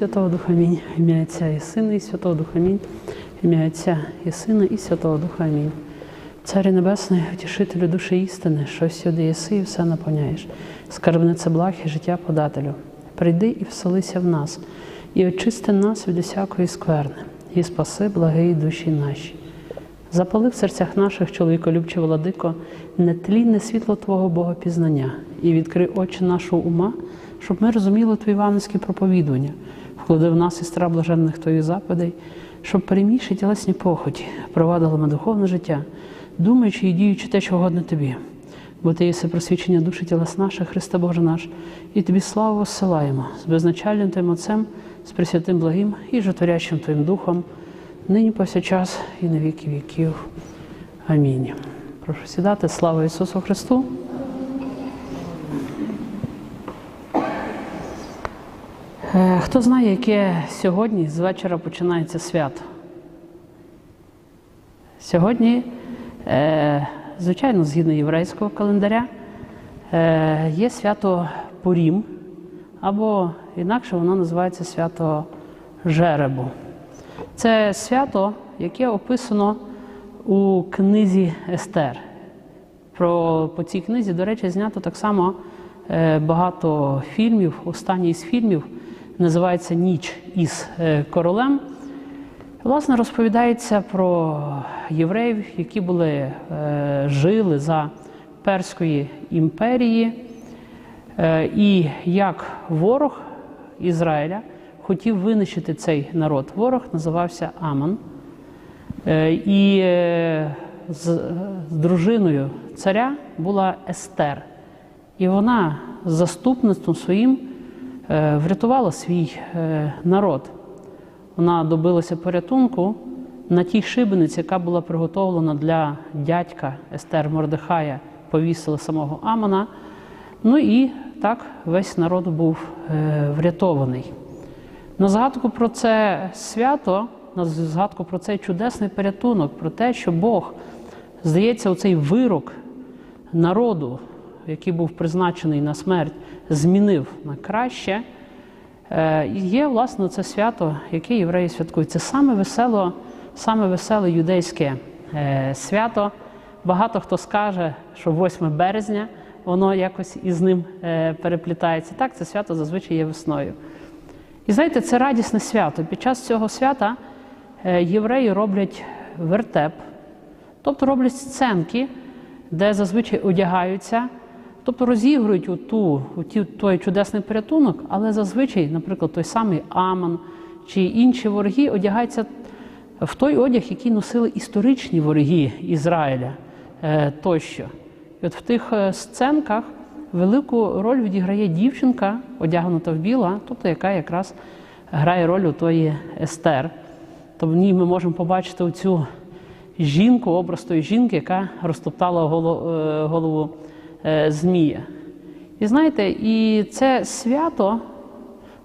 Святого Духа Амінь. Ім'я Отця і Сина, і Святого Духа Амінь. Ім'я Отця і Сина, і Святого Духа Амінь. Царі Небесний, утішителю душі істини, що сюди єси і все наповняєш. Скарбнице благ і життя подателю. Прийди і вселися в нас, і очисти нас від усякої скверни, і спаси благої душі наші. Запали в серцях наших, чоловіколюбче владико, нетлінне світло Твого Богопізнання і відкрий очі нашого ума, щоб ми розуміли Твої іванівські проповідування, вклади в нас і стра блаженних Твоїх заповідей, щоб перемігши тілесні похоті, провадили ми духовне життя, думаючи і діючи те, що годне Тобі. Бо Ти єси просвічення душі тілес наших, Христа Боже наш, і Тобі славу осилаємо з безначальним Твоїм Отцем, з Пресвятим Благим і житворящим Твоїм Духом, нині повсякчас і на віки віків. Амінь. Прошу сідати. Слава Ісусу Христу. Хто знає, яке сьогодні з вечора починається свято? Сьогодні, е, звичайно, згідно єврейського календаря, е, є свято Пурім, або інакше воно називається свято Жеребу. Це свято, яке описано у книзі Естер. Про, по цій книзі, до речі, знято так само е, багато фільмів. Останній з фільмів називається Ніч із е, королем. Власне, розповідається про євреїв, які були, е, жили за Перської імперії, е, і як ворог Ізраїля хотів винищити цей народ. Ворог називався Аман. І з, дружиною царя була Естер. І вона заступництвом своїм врятувала свій е, народ. Вона добилася порятунку на тій шибениці, яка була приготовлена для дядька Естер Мордехая, повісили самого Амана. Ну і так весь народ був е, врятований. На згадку про це свято, на згадку про цей чудесний порятунок, про те, що Бог, здається, оцей вирок народу, який був призначений на смерть, змінив на краще. Е, Є, власне, це свято, яке євреї святкують. Це саме весело, саме веселе юдейське е, свято. Багато хто скаже, що 8 березня воно якось із ним е, переплітається. Так, це свято зазвичай є весною. І знаєте, це радісне свято. Під час цього свята євреї роблять вертеп, тобто роблять сценки, де зазвичай одягаються, тобто розігрують у ту, той чудесний порятунок, але зазвичай, наприклад, той самий Аман чи інші вороги одягаються в той одяг, який носили історичні вороги Ізраїля е, тощо. І от в тих е, сценках велику роль відіграє дівчинка, одягнута в біла, тобто яка якраз грає роль у тої Естер. То в ній ми можемо побачити оцю жінку, образ тої жінки, яка розтоптала е, голову Змія. І знаєте, і це свято,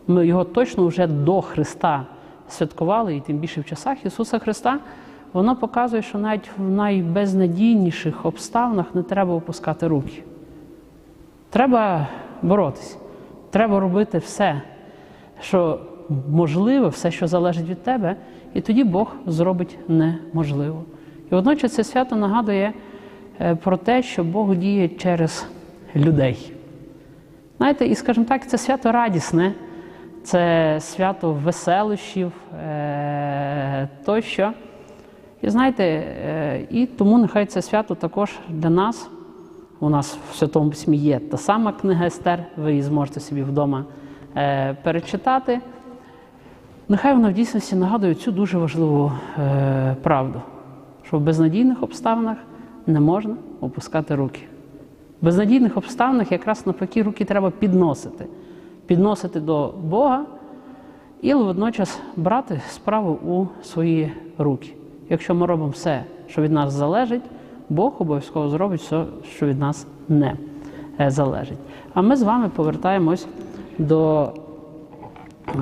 ми його точно вже до Христа святкували, і тим більше в часах Ісуса Христа, воно показує, що навіть в найбезнадійніших обставинах не треба опускати руки. Треба боротись, треба робити все, що можливе, все, що залежить від тебе, і тоді Бог зробить неможливо. І водночас це свято нагадує е, про те, що Бог діє через людей. Знаєте, і скажімо так, це свято радісне, це свято веселощів е, тощо. І знаєте, е, і тому нехай це свято також для нас. У нас в Святому Письмі є та сама книга Естер, ви її зможете собі вдома е, перечитати. Нехай вона в дійсності нагадує цю дуже важливу е, правду, що в безнадійних обставинах не можна опускати руки. В безнадійних обставинах якраз навпаки руки треба підносити, підносити до Бога і водночас брати справу у свої руки. Якщо ми робимо все, що від нас залежить, Бог обов'язково зробить все, що від нас не е, залежить. А ми з вами повертаємось до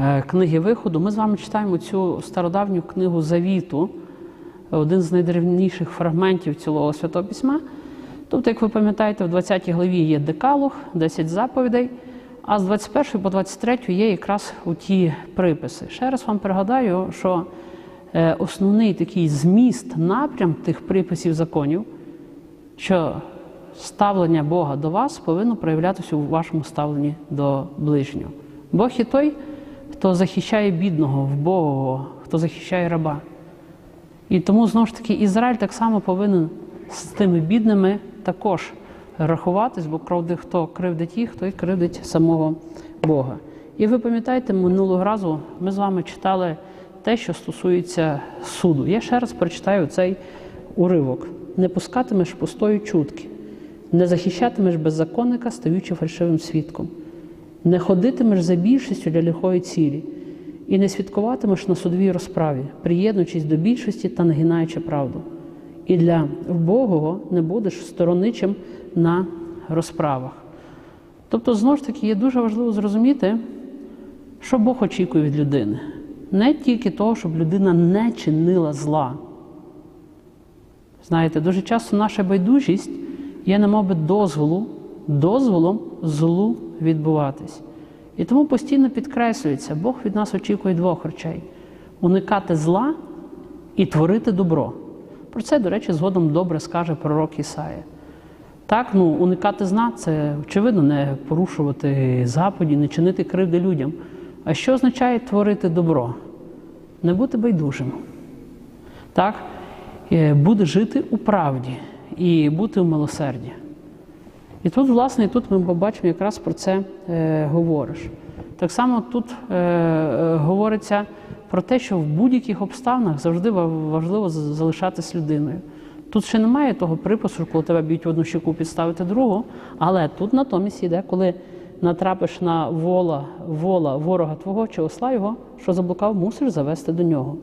е, книги виходу. Ми з вами читаємо цю стародавню книгу Завіту, один з найдревніших фрагментів цілого Святого Письма. Тобто, як ви пам'ятаєте, в 20 главі є декалог, 10 заповідей, А з 21 по 23 є якраз у ті приписи. Ще раз вам пригадаю, що е, основний такий зміст, напрям тих приписів законів, що ставлення Бога до вас повинно проявлятися у вашому ставленні до ближнього. Бог є той, хто захищає бідного, вбогого, хто захищає раба. І тому знову ж таки Ізраїль так само повинен з тими бідними також рахуватись, бо кровди, хто кривдить їх, той кривдить самого Бога. І ви пам'ятаєте, минулого разу ми з вами читали те, що стосується суду. Я ще раз прочитаю цей уривок: не пускатимеш пустої чутки, не захищатимеш беззаконника, стаючи фальшивим свідком, не ходитимеш за більшістю для лихої цілі, і не свідкуватимеш на судовій розправі, приєднуючись до більшості та нагинаючи правду. І для вбогого не будеш стороничим на розправах. Тобто, знову ж таки, є дуже важливо зрозуміти, що Бог очікує від людини. Не тільки того, щоб людина не чинила зла. Знаєте, дуже часто наша байдужість є, немовби, дозволу, дозволом злу відбуватись. І тому постійно підкреслюється, Бог від нас очікує двох речей: уникати зла і творити добро. Про це, до речі, згодом добре скаже пророк Ісая. Так, ну, уникати зла – це, очевидно, не порушувати заповіді, не чинити кривди людям. А що означає творити добро? Не бути байдужим. Так? Е, Буде жити у правді і бути в милосерді. І тут, власне, тут ми побачимо, якраз про це е, говориш. Так само тут е, е, говориться про те, що в будь-яких обставинах завжди важливо залишатись людиною. Тут ще немає того припису, коли тебе б'ють в одну щеку підставити другу, але тут натомість йде, коли натрапиш на вола, вола ворога твого чи осла його, що заблукав, мусиш завести до нього.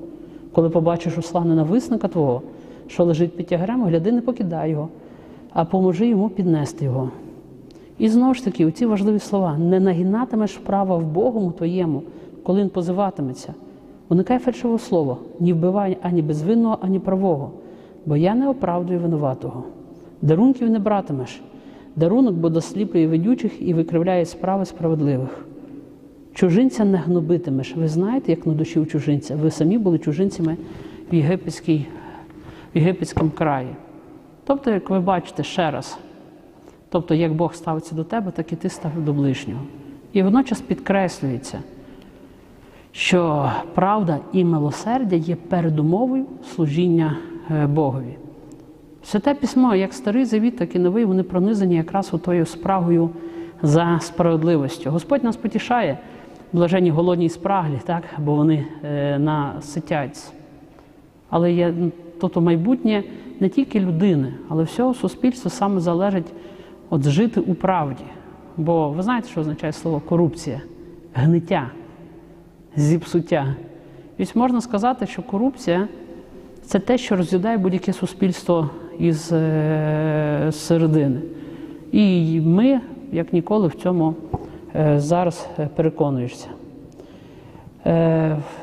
Коли побачиш осла ненависника твого, що лежить під тягарем, гляди, не покидай його, а поможи йому піднести його. І знову ж таки, оці важливі слова: не нагинатимеш вправо в Богому твоєму, коли він позиватиметься. Уникай фальшивого слова, ні вбивай ані безвинного, ані правого, бо я не оправдую винуватого. Дарунків не братимеш. Дарунок бо досліплює ведючих і викривляє справи справедливих. Чужинця не гнобитимеш. Ви знаєте, як на душі у чужинця. Ви самі були чужинцями в, в єгипетському краї. Тобто, як ви бачите ще раз, тобто, як Бог ставиться до тебе, так і ти ставив до ближнього. І водночас підкреслюється, що правда і милосердя є передумовою служіння е, Богові. Святе письмо, як старий завіт, так і новий, вони пронизані якраз отою справою за справедливістю. Господь нас потішає, блажені голодні і спраглі, так? бо вони е, наситяться. Але є тут майбутнє не тільки людини, але всього суспільства саме залежить от жити у правді. Бо ви знаєте, що означає слово корупція, гниття, зіпсуття. Ось можна сказати, що корупція це те, що роз'їдає будь-яке суспільство із е, середини. І ми, як ніколи, в цьому е, зараз е, переконуєшся.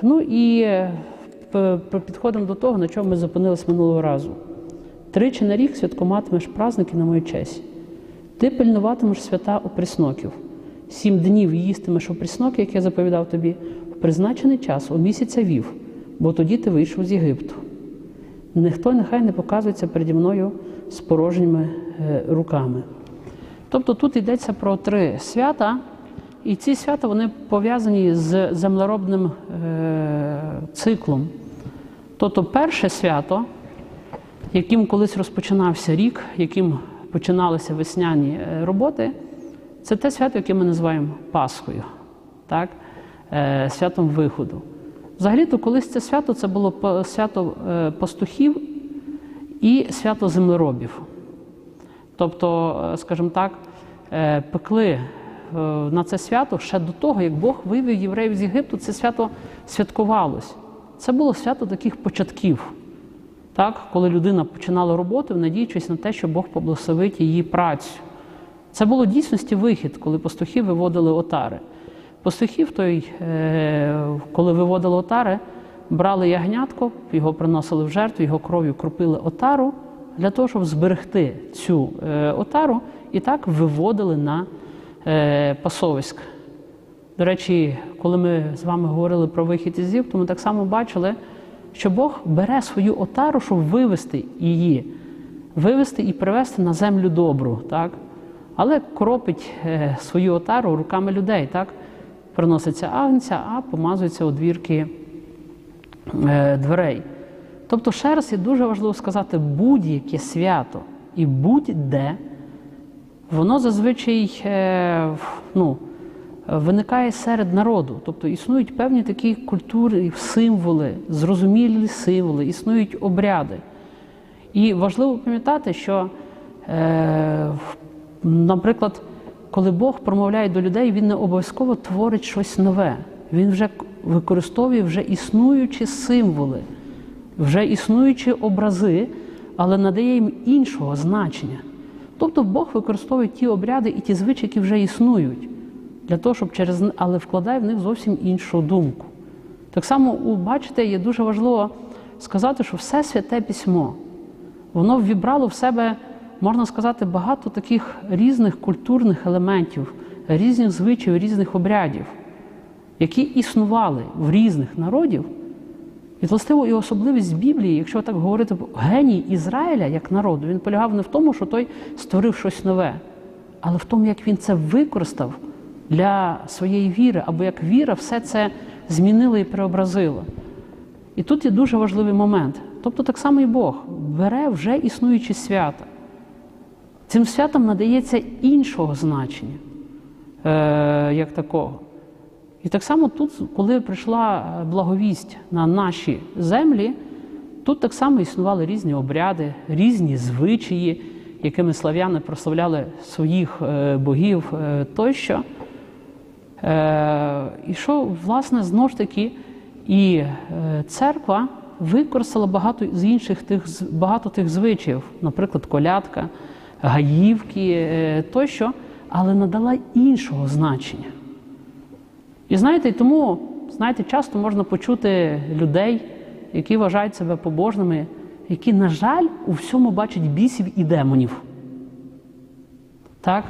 Ну і підходимо до того, на чому ми зупинились минулого разу. Тричі на рік святкуватимеш праздники на мою честь. Ти пильнуватимеш свята опрісноків. Сім днів їстимеш опрісноки, як я заповідав тобі, в призначений час у місяця вів, бо тоді ти вийшов з Єгипту. Ніхто нехай не показується переді мною з порожніми е, руками. Тобто тут йдеться про три свята, і ці свята вони пов'язані з землеробним е, циклом. Тобто перше свято, яким колись розпочинався рік, яким починалися весняні е, роботи, це те свято, яке ми називаємо Пасхою, так? Е, святом виходу. Взагалі-то колись це свято це було свято е, пастухів і свято землеробів. Тобто, е, скажімо так, пекли на це свято ще до того, як Бог вивів євреїв з Єгипту, це свято святкувалось. Це було свято таких початків, так? коли людина починала роботу, надіючись на те, що Бог поблагословить її працю. Це було дійсності вихід, коли пастухи виводили отари. Пастухи, в той, е, коли виводили отари, брали ягнятко, його приносили в жертву, його кров'ю кропили отару для того, щоб зберегти цю е, отару, і так виводили на е, пасовиськ. До речі, коли ми з вами говорили про вихід із Єгипту, ми так само бачили, що Бог бере свою отару, щоб вивести її, вивести і привести на землю добру, так? але кропить е, свою отару руками людей. так? Приноситься агнця, а помазується у двірки е, дверей. Тобто, ще раз є дуже важливо сказати, будь-яке свято і будь-де, воно зазвичай е, ну, виникає серед народу. Тобто існують певні такі культури, символи, зрозумілі символи, існують обряди. І важливо пам'ятати, що, е, наприклад, коли Бог промовляє до людей, він не обов'язково творить щось нове. Він вже використовує вже існуючі символи, вже існуючі образи, але надає їм іншого значення. Тобто Бог використовує ті обряди і ті звичаї, які вже існують, для того, щоб через але вкладає в них зовсім іншу думку. Так само, у- бачите, є дуже важливо сказати, що все святе письмо, воно ввібрало в себе, можна сказати, багато таких різних культурних елементів, різних звичаїв, різних обрядів, які існували в різних народів. І властиво і особливість Біблії, якщо так говорити, геній Ізраїля як народу, він полягав не в тому, що той створив щось нове, але в тому, як він це використав для своєї віри, або як віра все це змінила і преобразила. І тут є дуже важливий момент. Тобто, так само і Бог бере вже існуючі свята. Цим святам надається іншого значення, е, як такого. І так само тут, коли прийшла е, благовість на наші землі, тут так само існували різні обряди, різні звичаї, якими слав'яни прославляли своїх е, богів е, тощо. І що, власне, знову ж таки, і церква використала багато з інших тих багато тих звичаїв, наприклад, колядка, гаївки тощо, але надала іншого значення. І знаєте, тому, знаєте, часто можна почути людей, які вважають себе побожними, які, на жаль, у всьому бачать бісів і демонів. Так?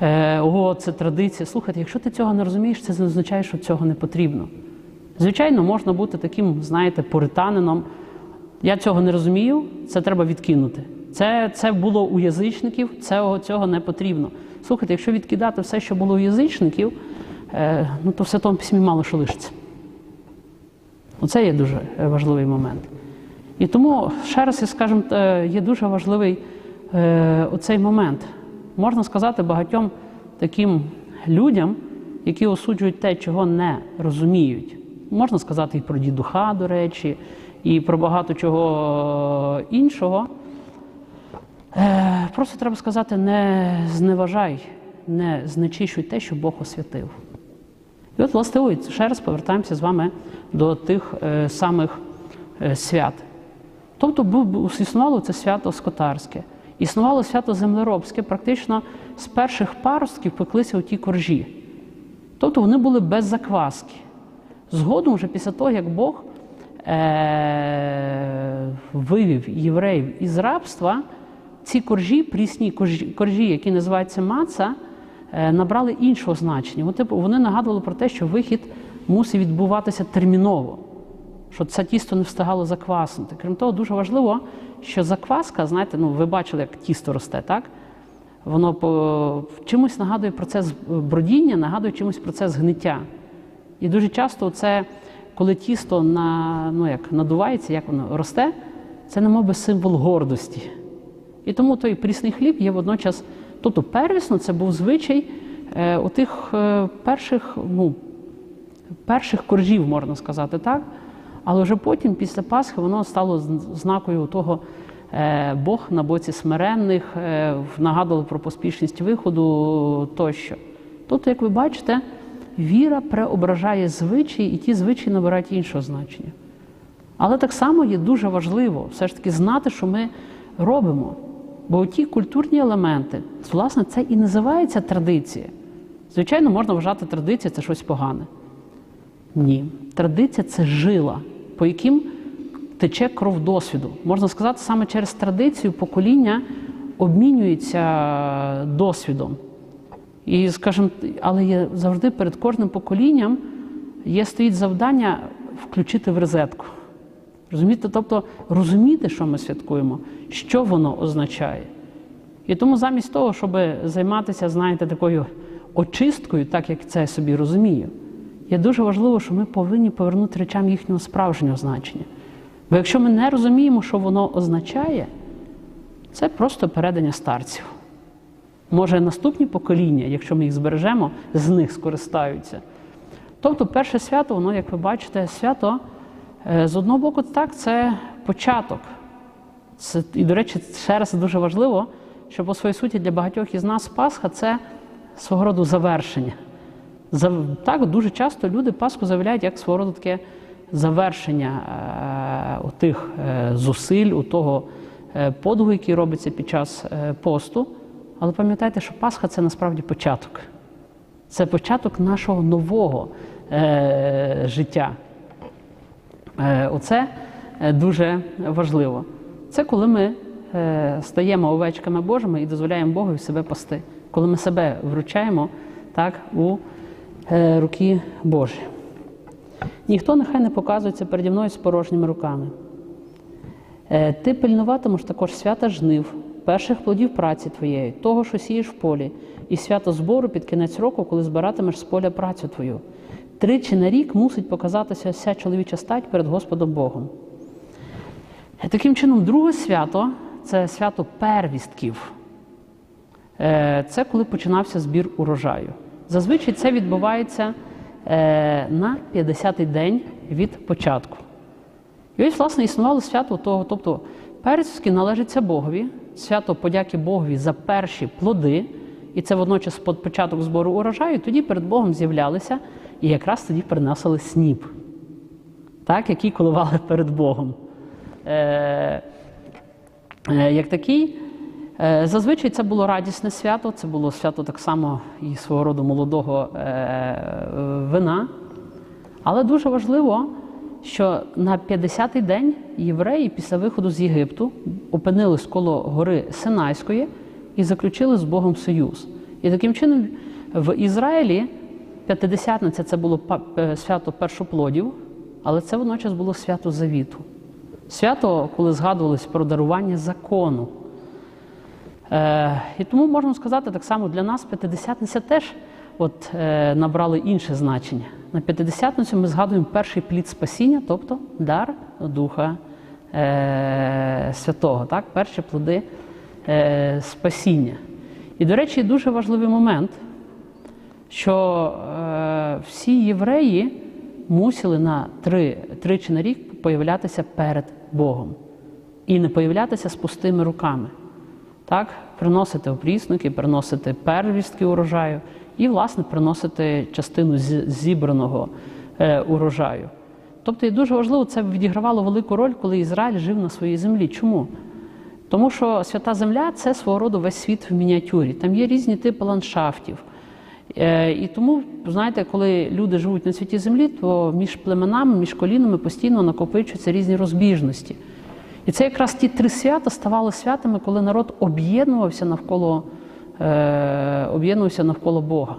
Е, о, це традиція. Слухайте, якщо ти цього не розумієш, це не означає, що цього не потрібно. Звичайно, можна бути таким, знаєте, пуританином. Я цього не розумію, це треба відкинути. Це, це було у язичників, цього, цього не потрібно. Слухайте, якщо відкидати все, що було у язичників, ну, то в Святому Письмі мало що лишиться. Оце є дуже е, важливий момент. І тому, ще раз я скажу, е, є дуже важливий е, оцей момент. Можна сказати багатьом таким людям, які осуджують те, чого не розуміють. Можна сказати і про дідуха, до речі, і про багато чого іншого. Е, Просто треба сказати, не зневажай, не знечищуй те, що Бог освятив. І от, власне, ще раз повертаємося з вами до тих е, самих е, свят. Тобто існувало це свято скотарське, існувало свято землеробське, практично з перших паростків пеклися у ті коржі. Тобто вони були без закваски. Згодом, вже після того, як Бог е- вивів євреїв із рабства, ці коржі, прісні коржі, коржі які називаються маца, набрали іншого значення. Вони, типу, вони нагадували про те, що вихід мусить відбуватися терміново, що це тісто не встигало закваснути. Крім того, дуже важливо, що закваска, знаєте, ну ви бачили, як тісто росте, так? Воно по чимось нагадує процес бродіння, нагадує чимось процес гниття. І дуже часто це, коли тісто на, ну як, надувається, як воно росте, це немов би символ гордості. І тому той прісний хліб є водночас. Тобто первісно це був звичай е, отих е, перших, ну, перших коржів, можна сказати так. Але вже потім, після Пасхи, воно стало знакою того, е, Бог на боці смиренних, нагадувало про поспішність виходу тощо. Тобто, як ви бачите, віра преображає звичаї, і ті звичаї набирають іншого значення. Але так само є дуже важливо все ж таки знати, що ми робимо. Бо ті культурні елементи, власне, це і називається традиція. Звичайно, можна вважати традиція це щось погане. Ні. Традиція це жила, по яким тече кров досвіду. Можна сказати, саме через традицію покоління обмінюється досвідом. І, скажімо, але є завжди перед кожним поколінням є стоїть завдання включити в розетку. Розумієте? Тобто розуміти, що ми святкуємо, що воно означає. І тому замість того, щоб займатися, знаєте, такою очисткою, так як це я собі розумію, є дуже важливо, що ми повинні повернути речам їхнього справжнього значення. Бо якщо ми не розуміємо, що воно означає, це просто передання старців. Може, наступні покоління, якщо ми їх збережемо, з них скористаються. Тобто, перше свято, воно, як ви бачите, свято з одного боку, так, це початок. Це, і, до речі, ще раз дуже важливо, що по своїй суті для багатьох із нас Пасха це свого роду завершення. Так, дуже часто люди Пасху заявляють як свого роду таке завершення е, тих е, зусиль, у того е, подвигу, який робиться під час е, посту. Але пам'ятайте, що Пасха це насправді початок. Це початок нашого нового е, життя. Е, Оце е, дуже важливо. Це коли ми е, стаємо овечками Божими і дозволяємо Богу себе пасти, коли ми себе вручаємо так, у руки Божі. Ніхто нехай не показується переді мною з порожніми руками. Ти пильнуватимеш також свята жнив, перших плодів праці твоєї, того, що сієш в полі, і свято збору під кінець року, коли збиратимеш з поля працю твою. Тричі на рік мусить показатися вся чоловіча стать перед Господом Богом. Е, Таким чином, друге свято це свято первістків. Е, Це коли починався збір урожаю. Зазвичай це відбувається е, на 50-й день від початку. І ось, власне, існувало свято того, тобто персівське належиться Богові, свято подяки Богові за перші плоди, і це водночас початок збору урожаю, і тоді перед Богом з'являлися і якраз тоді приносили сніп, так, який коливали перед Богом. Е, е, як такий, е, зазвичай це було радісне свято, це було свято так само і свого роду молодого е, вина. Але дуже важливо, що на 50-й день євреї після виходу з Єгипту опинились коло гори Синайської і заключили з Богом союз. І таким чином в Ізраїлі п'ятидесятниця це було е, свято першоплодів, але це водночас було свято завіту. Свято, коли згадувалось про дарування закону. Е, і тому можна сказати, так само для нас п'ятидесятниця теж от, е, набрали інше значення. На п'ятидесятницю ми згадуємо перший плід спасіння, тобто дар Духа е, Святого, так? перші плоди е, спасіння. І, до речі, дуже важливий момент, що е, всі євреї мусили на три, тричі на рік появлятися перед Богом і не появлятися з пустими руками. Так, приносити опрісники, приносити первістки урожаю і, власне, приносити частину зібраного е, урожаю. Тобто, і дуже важливо, це відігравало велику роль, коли Ізраїль жив на своїй землі. Чому? Тому що свята земля це свого роду весь світ в мініатюрі. Там є різні типи ландшафтів. Е, І тому, знаєте, коли люди живуть на святій землі, то між племенами, між колінами постійно накопичуються різні розбіжності. І це якраз ті три свята ставали святами, коли народ об'єднувався навколо, е, об'єднувався навколо Бога.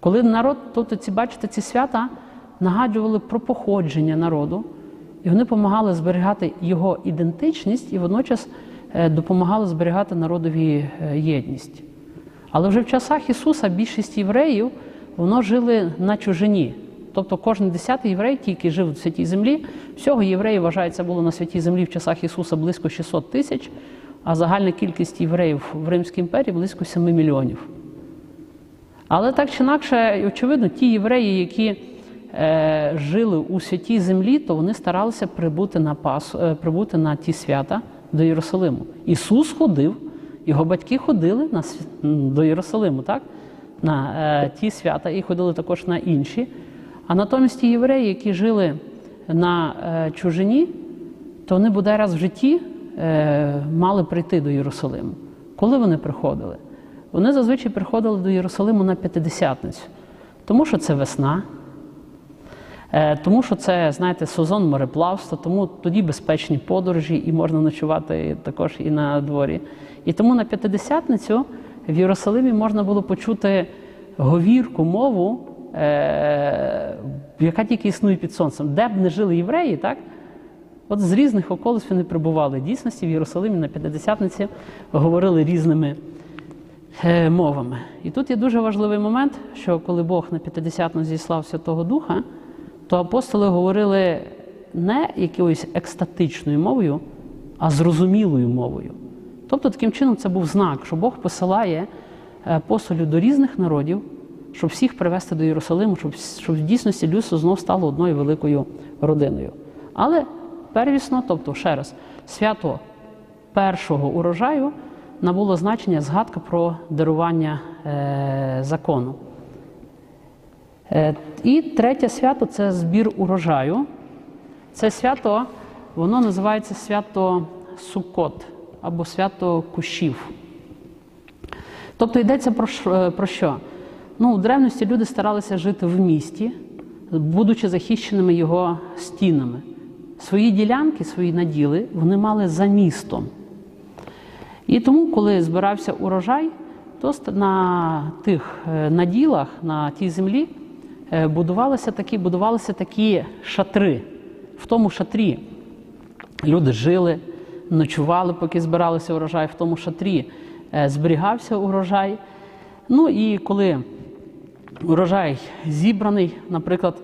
Коли народ, тобто ці, бачите, ці свята нагадували про походження народу, і вони допомагали зберігати його ідентичність і водночас е, допомагали зберігати народові е, єдність. Але вже в часах Ісуса більшість євреїв воно жили на чужині. Тобто кожен десятий єврей, тільки жив в святій землі, всього євреїв вважається було на святій землі в часах Ісуса близько 600 тисяч, а загальна кількість євреїв в Римській імперії близько 7 мільйонів. Але так чи інакше, очевидно, ті євреї, які е, жили у святій землі, то вони старалися прибути на, пас, е, прибути на ті свята до Єрусалиму. Ісус ходив, його батьки ходили на, до Єрусалиму, так? на е, ті свята і ходили також на інші. А натомість ті євреї, які жили на е, чужині, то вони бодай раз в житті е, мали прийти до Єрусалиму. Коли вони приходили? Вони зазвичай приходили до Єрусалиму на п'ятидесятницю, тому що це весна, е, тому що це, знаєте, сезон мореплавства, тому тоді безпечні подорожі і можна ночувати також і на дворі. І тому на п'ятидесятницю в Єрусалимі можна було почути говірку, мову, е, яка тільки існує під сонцем. Де б не жили євреї, так? От з різних околиць вони прибували. Дійсності в Єрусалимі на П'ятидесятниці говорили різними е, мовами. І тут є дуже важливий момент, що коли Бог на П'ятидесятну зіслав Святого Духа, то апостоли говорили не якоюсь екстатичною мовою, а зрозумілою мовою. Тобто, таким чином, це був знак, що Бог посилає апостолів до різних народів, щоб всіх привести до Єрусалиму, щоб, щоб в дійсності людство знов стало одною великою родиною. Але первісно, тобто, ще раз, свято першого урожаю набуло значення згадка про дарування е, закону. Е, і третє свято це збір урожаю. Це свято, воно називається свято Суккот або свято кущів. Тобто йдеться про що? Про що? Ну, в древності люди старалися жити в місті, будучи захищеними його стінами. Свої ділянки, свої наділи вони мали за містом. І тому, коли збирався урожай, то на тих е, наділах, на тій землі е, будувалися такі, будувалися такі шатри. В тому шатрі люди жили, ночували, поки збиралися урожай, в тому шатрі е, зберігався урожай. Ну і коли урожай зібраний, наприклад,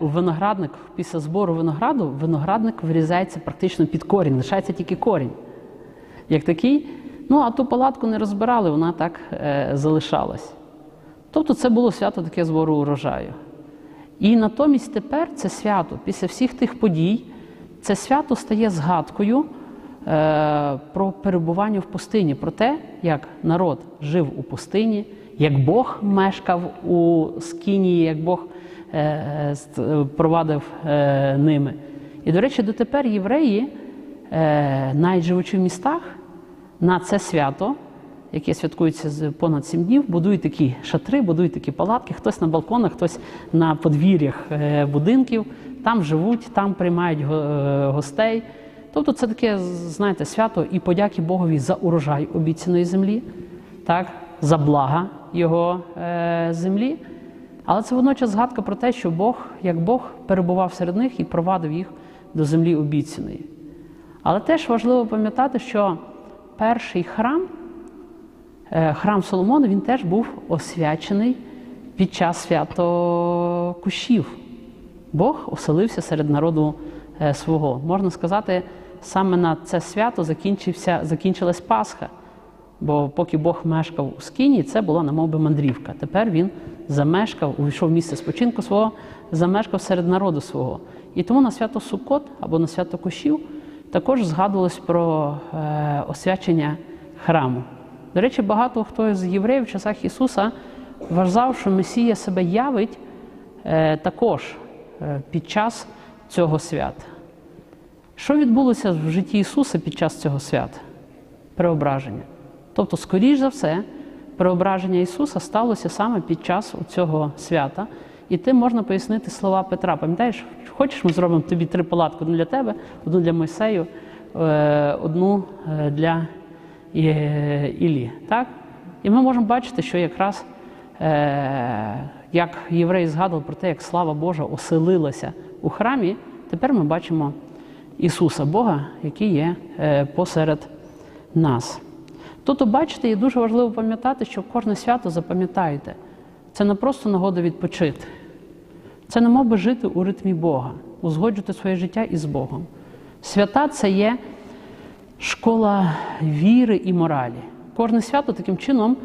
виноградник після збору винограду, виноградник вирізається практично під корінь, лишається тільки корінь. Як такий, ну а ту палатку не розбирали, вона так е, залишалась. Тобто це було свято таке збору урожаю. І натомість тепер це свято, після всіх тих подій, це свято стає згадкою е, про перебування в пустині, про те, як народ жив у пустині, як Бог мешкав у скинії, як Бог е, провадив е, ними. І, до речі, дотепер євреї, е, навіть живучи в містах, на це свято, яке святкується з понад сім днів, будують такі шатри, будують такі палатки, хтось на балконах, хтось на подвір'ях е, будинків, там живуть, там приймають е, гостей. Тобто це таке, знаєте, свято і подяки Богові за урожай обіцяної землі, так, за блага його е, землі. Але це водночас згадка про те, що Бог, як Бог, перебував серед них і провадив їх до землі обіцяної. Але теж важливо пам'ятати, що перший храм, храм Соломона, він теж був освячений під час свято кущів. Бог оселився серед народу свого. Можна сказати, саме на це свято закінчився, закінчилась Пасха. Бо поки Бог мешкав у Скіні, це була на би мандрівка. Тепер він замешкав, увійшов в місце спочинку свого, замешкав серед народу свого. І тому на свято Суккот або на свято Кущів також згадувалось про е, освячення храму. До речі, багато хто з євреїв в часах Ісуса вважав, що Месія себе явить е, також е, під час цього свята. Що відбулося в житті Ісуса під час цього свята? Преображення. Тобто, скоріш за все, преображення Ісуса сталося саме під час цього свята. І тим можна пояснити слова Петра. Пам'ятаєш, хочеш, ми зробимо тобі три палатки: одну для тебе, одну для Мойсею, одну для Іллі. Так? І ми можемо бачити, що якраз як євреї згадували про те, як слава Божа оселилася у храмі, тепер ми бачимо Ісуса Бога, який є посеред нас. Тобто, бачите, і дуже важливо пам'ятати, що кожне свято запам'ятаєте. Це не просто нагода відпочити. Це не мов би жити у ритмі Бога, узгоджувати своє життя із Богом. Свята це є школа віри і моралі. Кожне свято таким чином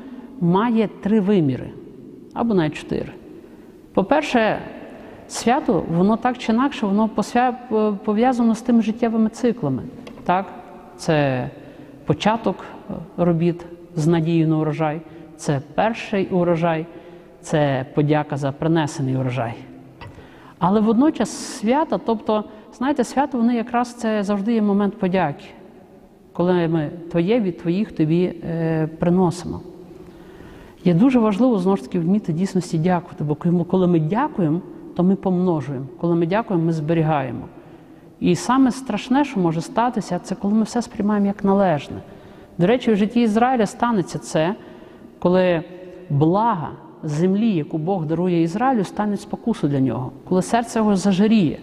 має три виміри або навіть чотири. По-перше, свято, воно так чи інакше, воно пов'язано з тими життєвими циклами. Так? Це початок робіт з надією на урожай, це перший урожай, це подяка за принесений урожай. Але водночас свята, тобто, знаєте, свято вони якраз це завжди є момент подяки, коли ми твоє від твоїх тобі е, приносимо. Є дуже важливо знову ж таки вміти дійсності дякувати, бо коли ми дякуємо, то ми помножуємо. Коли ми дякуємо, ми зберігаємо. І саме страшне, що може статися, це коли ми все сприймаємо як належне. До речі, в житті Ізраїля станеться це, коли блага землі, яку Бог дарує Ізраїлю, стане спокусу для нього, коли серце його зажаріє,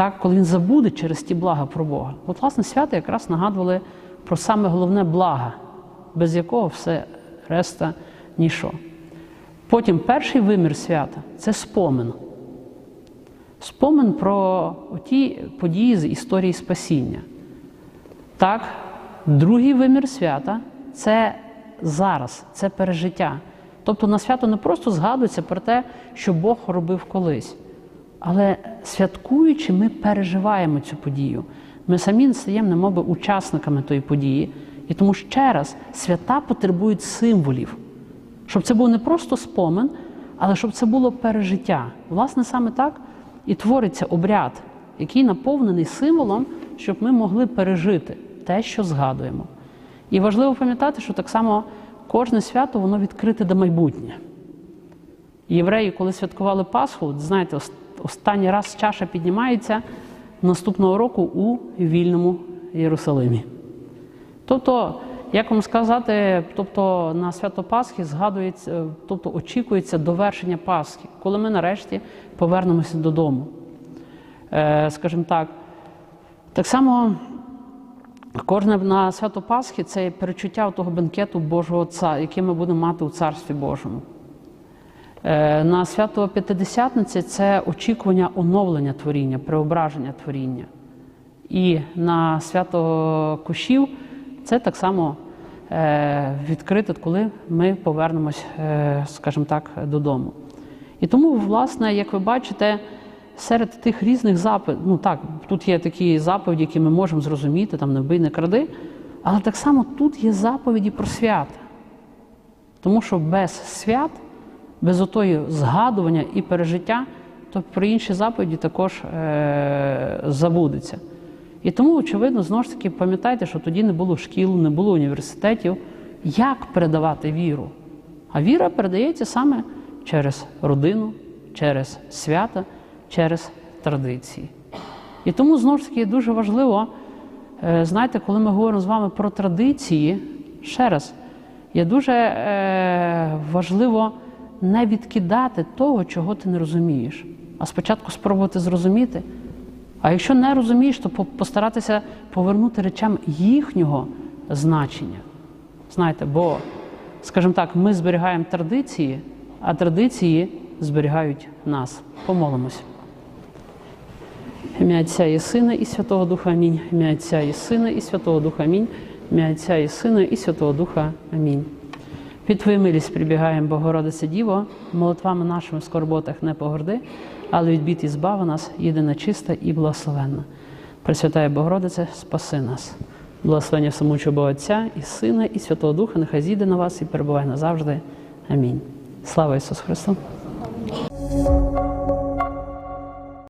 так, коли він забуде через ті блага про Бога. От, власне, свята якраз нагадували про саме головне блага, без якого все решта ніщо. Потім перший вимір свята це спомин. Спомин про ті події з історії спасіння. Так, другий вимір свята це зараз, це пережиття. Тобто на свято не просто згадується про те, що Бог робив колись, але святкуючи, ми переживаємо цю подію. Ми самі стаємо немоби учасниками тої події. І тому ще раз свята потребують символів, щоб це був не просто спомин, але щоб це було пережиття. Власне, саме так і твориться обряд, який наповнений символом, щоб ми могли пережити те, що згадуємо. І важливо пам'ятати, що так само кожне свято воно відкрите до майбутнє. Євреї, коли святкували Пасху, знаєте, останній раз чаша піднімається наступного року у вільному Єрусалимі. Тобто, як вам сказати, тобто на свято Пасхи згадується, тобто очікується довершення Пасхи, коли ми нарешті повернемося додому. Е, скажімо так, так само кожне на свято Пасхи це перечуття того бенкету Божого Отця, який ми будемо мати у Царстві Божому. Е, На свято П'ятидесятниці це очікування оновлення творіння, преображення творіння. І на свято Кушів це так само е, відкрите, коли ми повернемось, е, скажімо так, додому. І тому, власне, як ви бачите, серед тих різних заповідей, ну так, тут є такі заповіді, які ми можемо зрозуміти, там не вбий, не кради, але так само тут є заповіді про свята. Тому що без свят, без отої згадування і пережиття, то про інші заповіді також е- забудеться. І тому, очевидно, знову ж таки, пам'ятайте, що тоді не було шкіл, не було університетів. Як передавати віру? А віра передається саме через родину, через свята, через традиції. І тому знову ж таки дуже важливо, е, знаєте, коли ми говоримо з вами про традиції, ще раз, є дуже е, важливо не відкидати того, чого ти не розумієш, а спочатку спробувати зрозуміти. А якщо не розумієш, то постаратися повернути речам їхнього значення. Знаєте, бо, скажімо так, ми зберігаємо традиції, а традиції зберігають нас. Помолимось. Ім'я Отця і Сина, і Святого Духа Амінь. Ім'я Отця і Сина, і Святого Духа Амінь. Ім'я Отця і Сина, і Святого Духа Амінь. Під Твою милість прибігаємо, Богородице Діво, молитвами нашими в скорботах не погорди, але від бід і збави нас, єдина чиста і благословенна. Пресвятає Богородице, спаси нас. Благословення самучого Бога Отця і Сина, і Святого Духа, нехай зійде на вас і перебуває назавжди. Амінь. Слава Ісусу Христу!